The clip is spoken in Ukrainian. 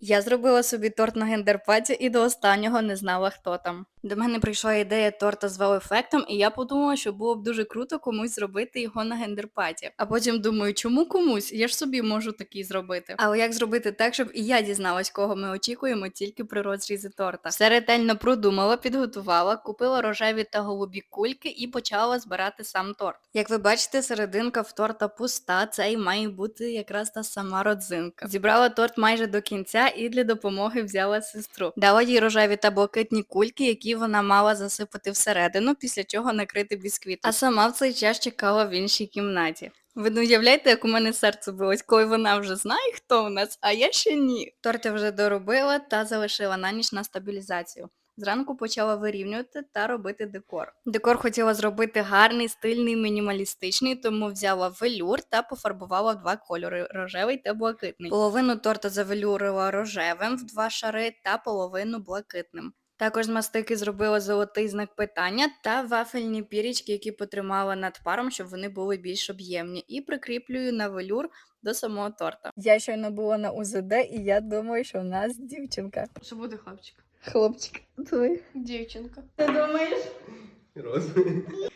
Я зробила собі торт на гендерпаті і до останнього не знала, хто там. До мене прийшла ідея торта з вау-ефектом, і я подумала, що було б дуже круто комусь зробити його на гендерпаті. А потім думаю, чому комусь? Я ж собі можу такий зробити. Але як зробити так, щоб і я дізналась, кого ми очікуємо тільки при розрізі торта? Все ретельно продумала, підготувала, купила рожеві та голубі кульки і почала збирати сам торт. Як ви бачите, серединка в торта пуста, це і має бути якраз та сама родзинка. Зібрала торт майже до кінця і для допомоги взяла сестру. Дала їй рожеві та блакитні кульки, які вона мала засипати всередину, після чого накрити бісквітом. А сама в цей час чекала в іншій кімнаті. Ви не уявляєте, як у мене серце билось, коли вона вже знає, хто у нас, а я ще ні. Торт вже доробила та залишила на ніч на стабілізацію. Зранку почала вирівнювати та робити декор. Декор хотіла зробити гарний, стильний, мінімалістичний, тому взяла велюр та пофарбувала в два кольори рожевий та блакитний. Половину торта завелюрила рожевим в два шари та половину блакитним. Також мастики зробила золотий знак питання та вафельні пірічки, які потримала над паром, щоб вони були більш об'ємні, і прикріплюю на велюр до самого торта. Я щойно була на УЗД, і я думаю, що в нас дівчинка. Що буде хлопчик? Хлопчик, твій. Дівчинка. Ти думаєш? Розумію.